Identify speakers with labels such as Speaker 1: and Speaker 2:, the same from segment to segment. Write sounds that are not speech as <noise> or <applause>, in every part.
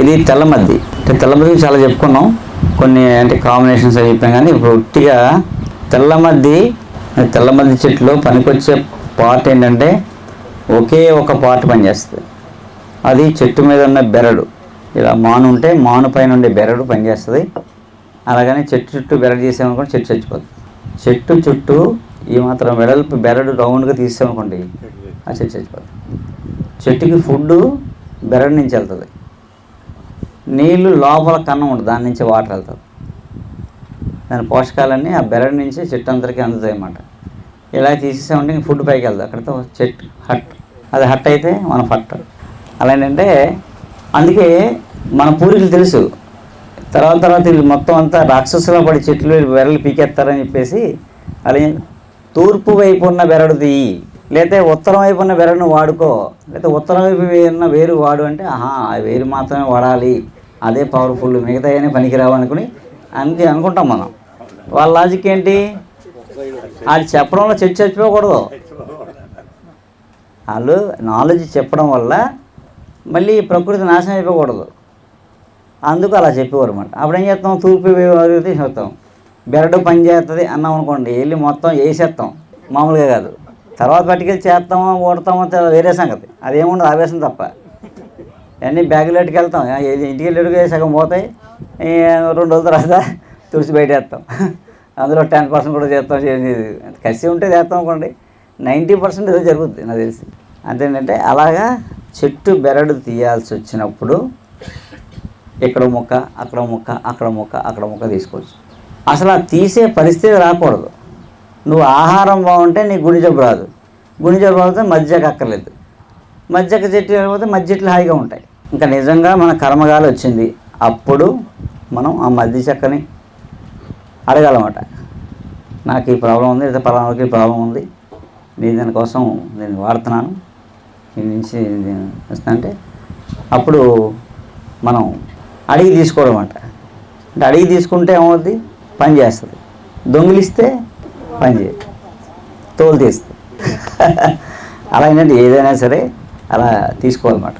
Speaker 1: ఇది తెల్లమద్ది అంటే తెల్లమద్ది చాలా చెప్పుకున్నాం. కొన్ని అంటే కాంబినేషన్స్ అవి చెప్పాం కానీ ఇప్పుడు ఉట్టిగా తెల్లమద్ది తెల్లమద్ది చెట్టులో పనికొచ్చే పార్ట్ ఏంటంటే ఒకే ఒక పార్ట్ పనిచేస్తుంది. అది చెట్టు మీద ఉన్న బెరడు. ఇలా మాను ఉంటే మాను పైన ఉండే బెరడు పనిచేస్తుంది. అలాగని చెట్టు చుట్టూ బెరడు చేసామనుకోండి చెట్టు చచ్చిపోతుంది. చెట్టు చుట్టూ ఈ మాత్రం వెడల్పు బెరడు రౌండ్గా తీసామనుకోండి ఆ చెట్టు చచ్చిపోతుంది. చెట్టుకి ఫుడ్ బెరడు నుంచి వెళ్తుంది. నీళ్ళు లోపల కన్నం ఉంటుంది దాని నుంచి వాటర్ వెళ్తుంది. దాని పోషకాలన్నీ ఆ బెరడు నుంచి చెట్టు అంతరికి అందుతాయి అన్నమాట. ఇలా తీసేసామంటే ఫుడ్ పైకి వెళ్తుంది. అక్కడితో చెట్టు హట్ అది హట్ అయితే మన ఫట్. అలా ఏంటంటే అందుకే మన పూర్వీకులు తెలుసు. తర్వాత తర్వాత వీళ్ళు మొత్తం అంతా రాక్షసులో పడి చెట్లు బెరలు పీకేస్తారని చెప్పేసి అలా తూర్పు వైపు ఉన్న బెరడు తీయి. లేకపోతే ఉత్తరం వైపు ఉన్న బెరడును వాడుకో. లేకపోతే ఉత్తరం వైపు ఉన్న వేరు వాడు అంటే ఆహా ఆ వేరు మాత్రమే వాడాలి. అదే పవర్ఫుల్ మిగతా అయినా పనికిరావు అనుకుని అనుకుంటాం మనం. వాళ్ళ లాజిక్ ఏంటి? వాళ్ళు చెప్పడంలో చర్చ చచ్చిపోకూడదు. వాళ్ళు నాలెడ్జ్ చెప్పడం వల్ల మళ్ళీ ప్రకృతి నాశనం అయిపోకూడదు. అందుకు అలా చెప్పేవారు అనమాట అప్పుడు ఏం చేస్తాం? తూర్పు వైపు తీసేస్తాం. బెరడు పని చేస్తుంది అన్నాం అనుకోండి వెళ్ళి మొత్తం వేసేస్తాం. మామూలుగా కాదు. తర్వాత పట్టుకెళ్ళి చేస్తామో ఓడతామో వేరే సంగతి. అదేముండదు ఆవేశం తప్ప. అన్నీ బ్యాగులు వెళ్తాం ఇంటికి వెళ్ళి సగం పోతాయి. రెండు రోజుల తర్వాత తుడిచి బయట వేస్తాం <laughs> అందులో టెన్ పర్సెంట్ కూడా చేస్తాం చేసేది కసి ఉంటే చేస్తాం అనుకోండి. నైంటీ పర్సెంట్ ఏదో జరుగుతుంది నాకు తెలిసి. అంతేంటంటే అలాగా చెట్టు బెరడు తీయాల్సి వచ్చినప్పుడు ఇక్కడ ముక్క అక్కడ ముక్క అక్కడ ముక్క అక్కడ ముక్క తీసుకోవచ్చు. అసలు ఆ తీసే పరిస్థితి రాకూడదు. నువ్వు ఆహారం బాగుంటే నీ గుడి జబ్బు రాదు. గుడి జబ్బు రాకపోతే మజ్జకు అక్కర్లేదు. మజ్జక చెట్టు లేకపోతే మజ్జెట్లు హాయిగా ఉంటాయి. ఇంకా నిజంగా మన కర్మగాలి వచ్చింది. అప్పుడు మనం ఆ మధ్య చెక్కని అడగాలన్నమాట. నాకు ఈ ప్రాబ్లం ఉంది లేదా పలానాకి ఈ ప్రాబ్లం ఉంది. నేను దానికోసం నేను వాడుతున్నాను. దీని నుంచి నేను అంటే అప్పుడు మనం అడిగి తీసుకోవడం అంట అంటే అడిగి తీసుకుంటే ఏమవుద్ది? పని చేస్తుంది. దొంగిలిస్తే పని చేయదు తోలు తీస్తుంది. <laughs> అలా ఏంటంటే ఏదైనా సరే అలా తీసుకోవాలన్నమాట.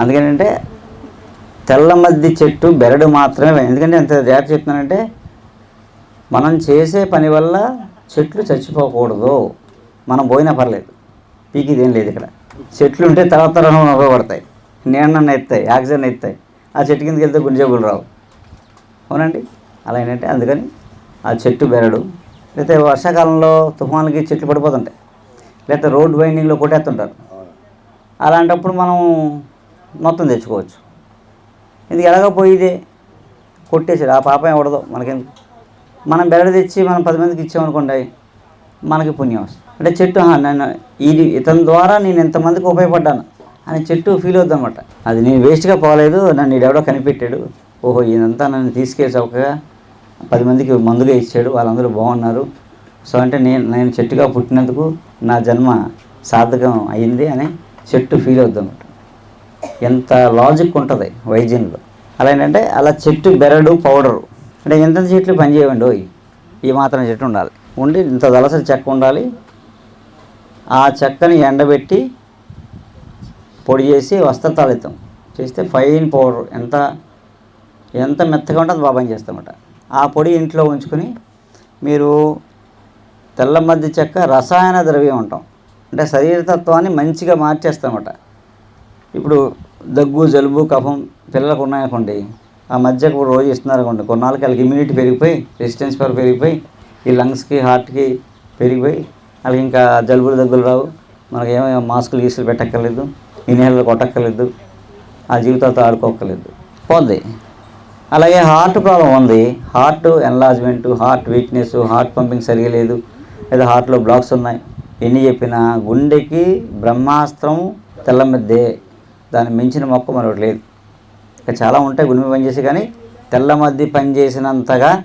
Speaker 1: అందుకనంటే తెల్ల మద్ది చెట్టు బెరడు మాత్రమే ఎందుకంటే ఎంత జాగ్రత్త చెప్తున్నానంటే మనం చేసే పని వల్ల చెట్లు చచ్చిపోకూడదు. మనం పోయినా పర్లేదు. పీకిది ఏం లేదు ఇక్కడ. చెట్లు ఉంటే తర్వాత తరం ఉపయోగపడతాయి నీళ్ళన్న ఎత్తాయి ఆక్సిజన్ ఎత్తాయి ఆ చెట్టు కిందకి వెళ్తే గుండెజబ్బులు రావు. అవునండి? అలా ఏంటంటే అందుకని ఆ చెట్టు బెరడు లేకపోతే వర్షాకాలంలో తుఫాన్లకి చెట్లు పడిపోతుంటాయి. లేకపోతే రోడ్ వైండింగ్లో కొట్టేస్తుంటారు. అలాంటప్పుడు మనం మొత్తం తెచ్చుకోవచ్చు. ఇది ఎలాగో పోయిదే? కొట్టేసాడు ఆ పాపం ఎవడదో మనకెందుకు మనం బెరడు తెచ్చి మనం పది మందికి ఇచ్చామనుకోండి మనకి పుణ్యం వస్తుంది. అంటే చెట్టు నన్ను ఇది ఇతని ద్వారా నేను ఎంతమందికి ఉపయోగపడ్డాను అని చెట్టు ఫీల్ అవుద్ది అది నేను వేస్ట్గా పోలేదు నన్ను ఎవడో కనిపెట్టాడు. ఓహో ఇదంతా నన్ను తీసుకెళ్ళి చౌకగా పది మందికి మందుగా ఇచ్చాడు వాళ్ళందరూ బాగున్నారు. సో అంటే నేను నేను చెట్టుగా పుట్టినందుకు నా జన్మ సార్థకం అయింది అని చెట్టు ఫీల్ అవుద్ది ఎంత లాజిక్ ఉంటుంది వైద్యంలో అలా ఏంటంటే అలా చెట్టు బెరడు పౌడరు. అంటే ఎంత చెట్లు పనిచేయండి ఓయ్ ఈ మాత్రం చెట్టు ఉండాలి. ఉండి ఇంత దళసరి చెక్క ఉండాలి. ఆ చెక్కని ఎండబెట్టి పొడి చేసి వస్త్ర తాళితం చేస్తే ఫైన్ పౌడర్. ఎంత ఎంత మెత్తగా ఉంటే బాగా పని చేస్తామట ఆ పొడి ఇంట్లో ఉంచుకొని మీరు తెల్ల మధ్య చెక్క రసాయన ద్రవ్యం ఉంటాం అంటే శరీరతత్వాన్ని మంచిగా మార్చేస్తామట. ఇప్పుడు దగ్గు జలుబు కఫం పిల్లలకు ఉన్నాయనుకోండి ఆ మధ్యకు రోజు ఇస్తున్నారు అనుకోండి కొన్నాళ్ళకి వాళ్ళకి ఇమ్యూనిటీ పెరిగిపోయి రెసిస్టెన్స్ పవర్ పెరిగిపోయి ఈ లంగ్స్కి హార్ట్కి పెరిగిపోయి వాళ్ళకి ఇంకా జలుబులు దగ్గులు రావు. మనకి ఏమో మాస్కులు గీసులు పెట్టక్కర్లేదు ఇన్హేలర్లు కొట్టక్కర్లేదు ఆ జీవితాలతో ఆడుకోక్కర్లేదు. పోంది. అలాగే హార్ట్ ప్రాబ్లం ఉంది. Heart enlargement heart weakness heart pumping సరిగా లేదు. లేదా హార్ట్లో బ్లాక్స్ ఉన్నాయి. ఎన్ని చెప్పినా గుండెకి బ్రహ్మాస్త్రం తెల్లమిద్దే దాన్ని మించిన మొక్క మరొకటి లేదు. ఇంకా చాలా ఉంటాయి గుండె పనిచేసి కానీ తెల్లమద్ది పనిచేసినంతగా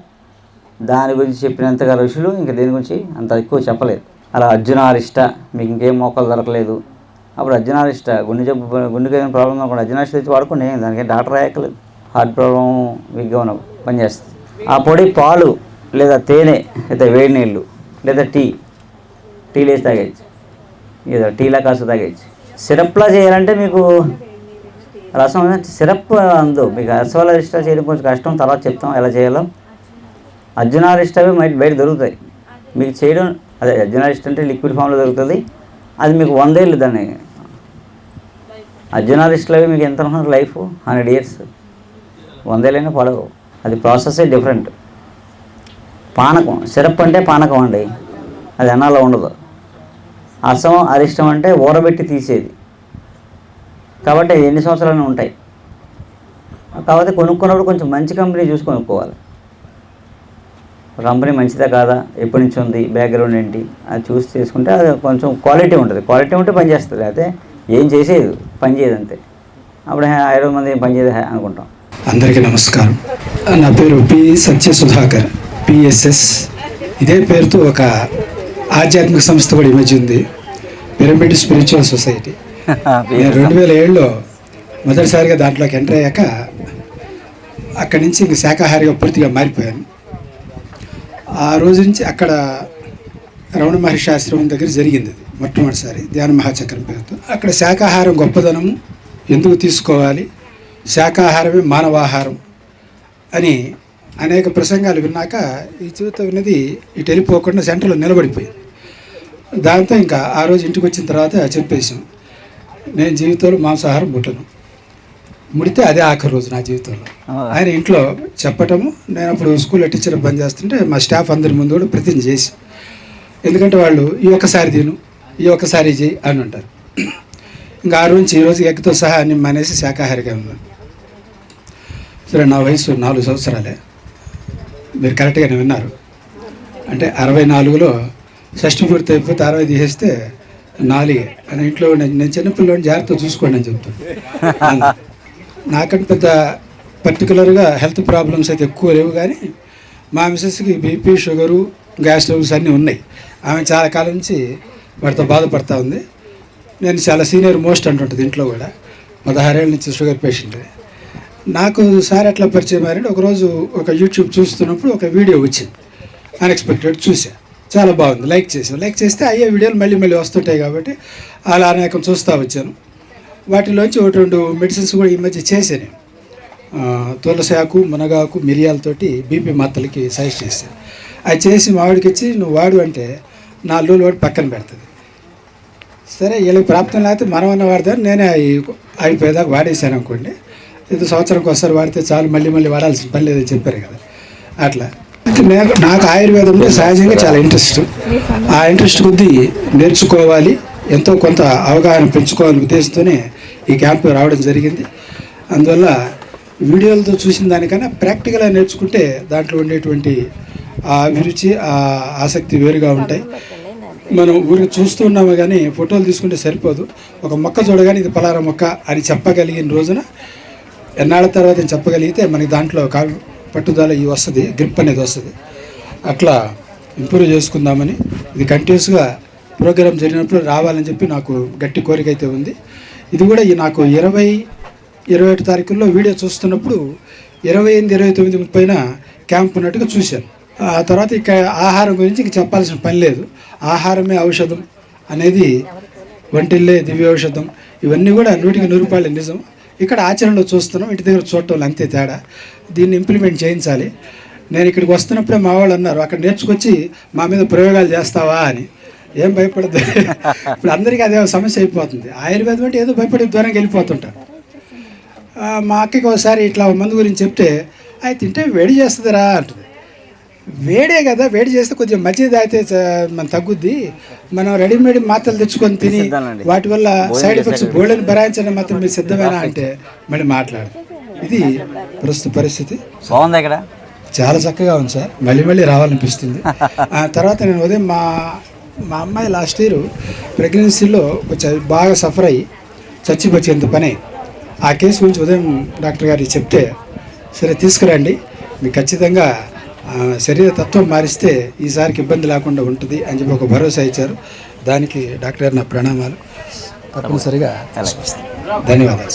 Speaker 1: దాని గురించి చెప్పినంతగా ఋషులు ఇంకా దేని గురించి అంత ఎక్కువ చెప్పలేదు. అలా అర్జునారిష్ట మీకు ఇంకేం మొక్కలు దొరకలేదు. అప్పుడు అర్జునారిష్ట గుండె జబ్బు గుండెకి ఏమైనా ప్రాబ్లం ఉన్నప్పుడు అర్జునారిష్ట తెచ్చి వాడుకోండి దానికి డాక్టర్ రాయక్కలేదు హార్ట్ ప్రాబ్లం వీక్గా ఉన్న పనిచేస్తుంది ఆ పొడి పాలు లేదా తేనె లేదా వేడి నీళ్ళు లేదా టీ టీ లేసి తాగేయచ్చు. ఏదో టీలా కాసు తాగేయచ్చు. సిరప్లా చేయాలంటే మీకు రసం సిరప్ అందు మీకు అరసవల రిస్టా చేయడం కొంచెం కష్టం తర్వాత చెప్తాం ఎలా చేయాలో. అర్జునారిష్టవి బయట బయట దొరుకుతాయి. మీకు చేయడం అదే అర్జునారిష్ట అంటే లిక్విడ్ ఫామ్లో దొరుకుతుంది. అది మీకు వందేళ్ళు దాన్ని. అర్జునారిస్టులు అవి మీకు ఎంత ఉంటుంది లైఫ్ హండ్రెడ్ ఇయర్స్. వందేళ్ళైనా పడవు. అది ప్రాసెసే డిఫరెంట్. పానకం సిరప్ అంటే పానకం అండి. అది అన్నాలో ఉండదు. అసం అరిష్టం అంటే ఊరబెట్టి తీసేది. కాబట్టి ఎన్ని సంవత్సరాలు ఉంటాయి. కాబట్టి కొనుక్కున్నప్పుడు కొంచెం మంచి కంపెనీ చూసి కొనుక్కోవాలి. కంపెనీ మంచిదా కాదా? ఎప్పటి నుంచి ఉంది? బ్యాక్గ్రౌండ్ ఏంటి? అది చూసి తీసుకుంటే అది కొంచెం క్వాలిటీ ఉంటుంది. క్వాలిటీ ఉంటే పనిచేస్తుంది అయితే ఏం చేసేది? పనిచేయదు అంతే. అప్పుడు ఐరవై మంది ఏం పనిచేయదు అనుకుంటాం.
Speaker 2: అందరికీ నమస్కారం. నా పేరు పి. సత్య సుధాకర్ పిఎస్ఎస్ ఇదే పేరుతో ఒక ఆధ్యాత్మిక సంస్థ కూడా ఈ మధ్య ఉంది. పిరమిడ్ స్పిరిచువల్ సొసైటీ నేను రెండు వేల ఏడులో మొదటిసారిగా దాంట్లోకి ఎంటర్ అయ్యాక అక్కడి నుంచి ఇంక శాకాహారిగా పూర్తిగా మారిపోయాను. ఆ రోజు నుంచి అక్కడ రమణ మహర్షి ఆశ్రమం దగ్గర జరిగింది అది మొట్టమొదటిసారి. ధ్యాన మహాచక్రం పేరుతో. అక్కడ శాకాహారం గొప్పదనము. ఎందుకు తీసుకోవాలి? శాకాహారమే మానవాహారం అని అనేక ప్రసంగాలు విన్నాక ఈ జీవితం విన్నది ఇటు వెళ్ళిపోకుండా సెంటర్లో నిలబడిపోయింది. దాంతో ఇంకా ఆ రోజు ఇంటికి వచ్చిన తర్వాత చెప్పేసాం నేను జీవితంలో మాంసాహారం ముట్టను ముడితే అదే ఆఖరి రోజు నా జీవితంలో. ఆయన ఇంట్లో చెప్పటము నేను అప్పుడు స్కూల్లో టీచర్ పని చేస్తుంటే మా స్టాఫ్ అందరి ముందు కూడా ప్రతిజ్ఞ చేసి ఎందుకంటే వాళ్ళు ఈ ఒక్కసారి తిను ఈ ఒక్కసారి చేయి అని అంటారు. ఇంకా ఆ రోజు ఈ రోజు ఎగ్తో సహా అన్ని మానేసి శాకాహారిగా ఉన్నాను. సరే నా వయసు నాలుగు సంవత్సరాలే. మీరు కరెక్ట్గానే విన్నారు. అంటే అరవై నాలుగులో షష్టి పూర్తి అయిపోతే అరవై తీసేస్తే నాలుగే అని ఇంట్లో నేను నేను చిన్నపిల్లని జాగ్రత్త చూసుకోండి అని చెప్తాను నాకంటే పెద్ద పర్టికులర్గా హెల్త్ ప్రాబ్లమ్స్ అయితే ఎక్కువ లేవు కానీ మా మిసెస్కి బీపీ షుగరు గ్యాస్ లెవెల్స్ అన్నీ ఉన్నాయి. ఆమె చాలా కాలం నుంచి వాటితో బాధపడతా ఉంది. నేను చాలా సీనియర్ మోస్ట్ అంటుంటుంది ఇంట్లో కూడా. పదహారేళ్ళ నుంచి షుగర్ పేషెంట్. నాకు సార్ ఎట్లా పరిచయం మారంటే ఒకరోజు ఒక యూట్యూబ్ చూస్తున్నప్పుడు ఒక వీడియో వచ్చింది. అన్ఎక్స్పెక్టెడ్ చూసా చాలా బాగుంది. లైక్ చేసాను లైక్ చేస్తే అయ్యే వీడియోలు మళ్ళీ మళ్ళీ వస్తుంటాయి కాబట్టి అలా అనేకం చూస్తూ వచ్చాను. వాటిలోంచి ఒకటి రెండు మెడిసిన్స్ కూడా ఈ మధ్య చేశాను. తులసి ఆకు మునగాకు మిరియాలతోటి బీపీ మాత్రలకి సజెస్ట్ చేశాను. అది చేసి మావిడికి ఇచ్చి నువ్వు వాడు అంటే నాలుగు రోజులు వాడి పక్కన పెడుతుంది సరే వీళ్ళకి ప్రాప్తం లేకపోతే మనం అన్న వాడదాన్ని నేనే అవి అయిపోయేదాకా వాడేసాను అనుకోండి. ఇది సంవత్సరంకి ఒకసారి వాడితే చాలు మళ్ళీ మళ్ళీ వాడాల్సిన పని లేదని చెప్పారు కదా. అట్లా. నాకు నాకు ఆయుర్వేదంలో సహజంగా చాలా ఇంట్రెస్ట్ ఆ ఇంట్రెస్ట్ కొద్దీ నేర్చుకోవాలి ఎంతో కొంత అవగాహన పెంచుకోవాలని ఉద్దేశంతోనే ఈ క్యాంపు రావడం జరిగింది. అందువల్ల వీడియోలతో చూసిన దానికన్నా ప్రాక్టికల్గా నేర్చుకుంటే దాంట్లో ఉండేటువంటి ఆ అభిరుచి ఆ ఆసక్తి వేరుగా ఉంటాయి. మనం ఊరికి చూస్తూ ఉన్నాము కానీ ఫోటోలు తీసుకుంటే సరిపోదు. ఒక మొక్క చూడగానే ఇది పలారా మొక్క అని చెప్పగలిగిన రోజున ఎన్నాళ్ళ తర్వాత చెప్పగలిగితే మనకి దాంట్లో కా పట్టుదల ఈ వస్తుంది గ్రిప్ అనేది వస్తుంది. అట్లా ఇంప్రూవ్ చేసుకుందామని ఇది కంటిన్యూస్గా ప్రోగ్రామ్ జరిగినప్పుడు రావాలని చెప్పి నాకు గట్టి కోరిక అయితే ఉంది. ఇది కూడా ఈ నాకు ఇరవై ఇరవై ఒకటి తారీఖుల్లో వీడియో చూస్తున్నప్పుడు ఇరవై ఎనిమిది ఇరవై తొమ్మిది ముప్పైన క్యాంప్ ఉన్నట్టుగా చూశాను. ఆ తర్వాత ఇక ఆహారం గురించి ఇంక చెప్పాల్సిన పని లేదు. ఆహారమే ఔషధం అనేది వంటిల్లే దివ్య ఔషధం. ఇవన్నీ కూడా నూటికి నూరు రూపాయలు నిజం. ఇక్కడ ఆచరణలో చూస్తున్నాం ఇంటి దగ్గర చూడటం అంతే తేడా. దీన్ని ఇంప్లిమెంట్ చేయించాలి. నేను ఇక్కడికి వస్తున్నప్పుడే మా వాళ్ళు అన్నారు అక్కడ నేర్చుకొచ్చి మా మీద ప్రయోగాలు చేస్తావా? అని. ఏం భయపడద్దు. <laughs> ఇప్పుడు అందరికీ అదే సమస్య అయిపోతుంది. ఆయుర్వేదం అంటే ఏదో భయపడే దూరంగా వెళ్ళిపోతుంటారు. మా అక్కకి ఒకసారి ఇట్లా మందు గురించి చెప్తే అది తింటే వేడి చేస్తుందిరా అంటుంది. వేడే కదా వేడి చేస్తే కొంచెం మంచిది చ- మన తగ్గుద్ది. మనం రెడీమేడ్ మాత్రలు తెచ్చుకొని తిని. వాటి వల్ల సైడ్ ఎఫెక్ట్స్ బోళ్ళని భరాయించడం మాత్రం మీరు సిద్ధమేనా అంటే మళ్ళీ మాట్లాడు. ఇది ప్రస్తుత పరిస్థితి.
Speaker 1: బాగుంది ఇక్కడ?
Speaker 2: చాలా చక్కగా ఉంది సార్. మళ్ళీ మళ్ళీ రావాలనిపిస్తుంది. ఆ తర్వాత నేను ఉదయం మా మా అమ్మాయి లాస్ట్ ఇయర్ ప్రెగ్నెన్సీలో కొంచెం బాగా సఫర్ అయ్యి చచ్చిపోయేంత పని. ఆ కేసు గురించి ఉదయం డాక్టర్ గారికి చెప్తే సరే తీసుకురండి. మీకు ఖచ్చితంగా శరీర తత్వం మారిస్తే ఈసారికి ఇబ్బంది లేకుండా ఉంటుంది అని చెప్పి ఒక భరోసా ఇచ్చారు. దానికి డాక్టర్ గారు నా ప్రణామాలు. తప్పనిసరిగా ధన్యవాదాలు.